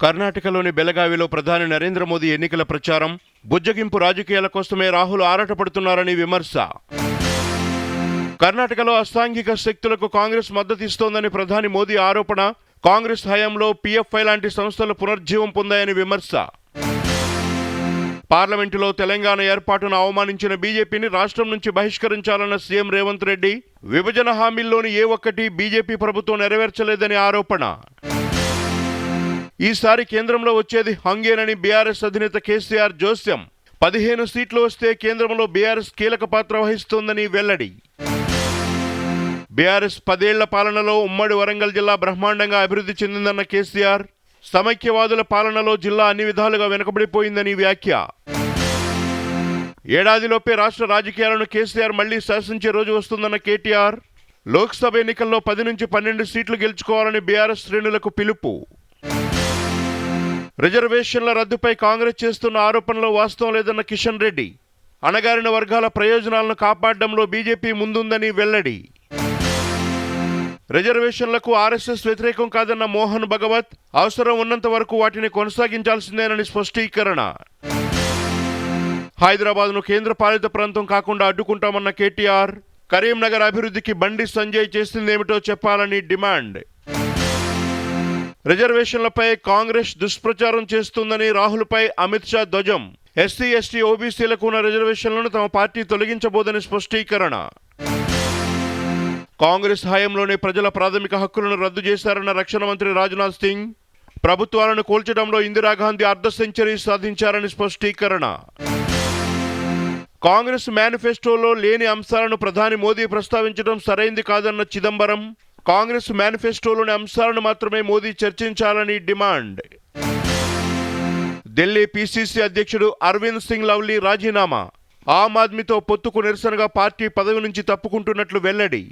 కర్ణాటకలోని బెలగావిలో ప్రధాని నరేంద్ర మోదీ ఎన్నికల ప్రచారం బుజ్జగింపు రాజకీయాల కోసమే రాహుల్ ఆరాటపడుతున్నారని విమర్శ. కర్ణాటకలో అసాంఘిక శక్తులకు కాంగ్రెస్ మద్దతిస్తోందని ప్రధాని మోదీ ఆరోపణ కాంగ్రెస్ హయాంలో పీఎఫ్ఐ లాంటి సంస్థలు పునర్జీవం పొందాయని విమర్శ. పార్లమెంటులో తెలంగాణ ఏర్పాటును అవమానించిన బీజేపీని రాష్ట్రం నుంచి బహిష్కరించాలన్న సీఎం రేవంత్ రెడ్డి విభజన హామీల్లోని ఏ ఒక్కటి బీజేపీ ప్రభుత్వం నెరవేర్చలేదని ఆరోపణ. ఈసారి కేంద్రంలో వచ్చేది హంగేనని బీఆర్ఎస్ అధినేత కేసీఆర్ జోస్యం. పదిహేను సీట్లు వస్తే కేంద్రంలో బీఆర్ఎస్ కీలక పాత్ర వహిస్తోందని వెల్లడి. బీఆర్ఎస్ పదేళ్ళ పాలనలో ఉమ్మడి వరంగల్ జిల్లా బ్రహ్మాండంగా అభివృద్ధి చెందిందన్న కేసీఆర్ సమైక్యవాదుల పాలనలో జిల్లా అన్ని విధాలుగా వెనుకబడిపోయిందని వ్యాఖ్య. ఏడాదిలోపే రాష్ట్ర రాజకీయాలను కేసీఆర్ మళ్ళీ శాసించే రోజు వస్తుందన్న కేటీఆర్ లోక్సభ ఎన్నికల్లో పది నుంచి పన్నెండు సీట్లు గెలుచుకోవాలని బీఆర్ఎస్ శ్రేణులకు పిలుపు. రిజర్వేషన్ల రద్దుపై కాంగ్రెస్ చేస్తున్న ఆరోపణలో వాస్తవం లేదన్న కిషన్ రెడ్డి. అణగారిన వర్గాల ప్రయోజనాలను కాపాడడంలో బీజేపీ ముందుందని వెల్లడి. రిజర్వేషన్లకు ఆర్ఎస్ఎస్ వ్యతిరేకం కాదన్న మోహన్ భగవత్ అవసరం ఉన్నంత వరకు వాటిని కొనసాగించాల్సిందేనని స్పష్టీకరణ. హైదరాబాద్ను కేంద్ర పాలిత ప్రాంతం కాకుండా అడ్డుకుంటామన్న కేటీఆర్ కరీంనగర్ అభివృద్ధికి బండి సంజయ్ చేసిందేమిటో చెప్పాలని డిమాండ్. రిజర్వేషన్లపై కాంగ్రెస్ దుష్ప్రచారం చేస్తుందని రాహుల్పై అమిత్ షా ధ్వజం. ఎస్సీ ఎస్టీ ఓబీసీలకు ఉన్న రిజర్వేషన్లను తమ పార్టీ తొలగించబోదని స్పష్టీకరణ. కాంగ్రెస్ హయాంలోనే ప్రజల ప్రాథమిక హక్కులను రద్దు చేశారన్న రక్షణ మంత్రి రాజ్నాథ్ సింగ్. ప్రభుత్వాలను కూల్చడంలో ఇందిరాగాంధీ అర్ధ సెంచరీ సాధించారని స్పష్టీకరణ. కాంగ్రెస్ మేనిఫెస్టోలో లేని అంశాలను ప్రధాని మోదీ ప్రస్తావించడం సరైంది కాదన్న చిదంబరం. కాంగ్రెస్ మేనిఫెస్టోలోని అంశాలను మాత్రమే మోదీ చర్చించాలని డిమాండ్. ఢిల్లీ పీసీసీ అధ్యక్షుడు అరవింద్ సింగ్ లవ్లీ రాజీనామా. ఆమ్ ఆద్మీతో పొత్తుకు నిరసనగా పార్టీ పదవి నుంచి తప్పుకుంటున్నట్లు వెల్లడి.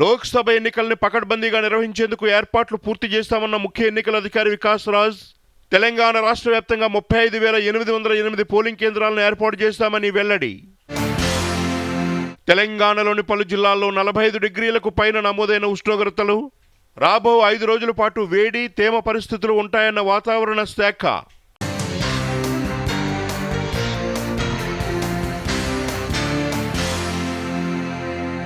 లోక్సభ ఎన్నికల్ని పకడ్బందీగా నిర్వహించేందుకు ఏర్పాట్లు పూర్తి చేస్తామన్న ముఖ్య ఎన్నికల అధికారి వికాస్ రాజ్ తెలంగాణ రాష్ట్ర వ్యాప్తంగా ముప్పై ఐదు వేల ఎనిమిది వందల ఎనిమిది పోలింగ్ కేంద్రాలను ఏర్పాటు చేస్తామని వెల్లడి. తెలంగాణలోని పలు జిల్లాల్లో నలభై ఐదు డిగ్రీలకు పైన నమోదైన ఉష్ణోగ్రతలు రాబో ఐదు రోజుల పాటు వేడి తేమ పరిస్థితులు ఉంటాయన్న వాతావరణ శాఖ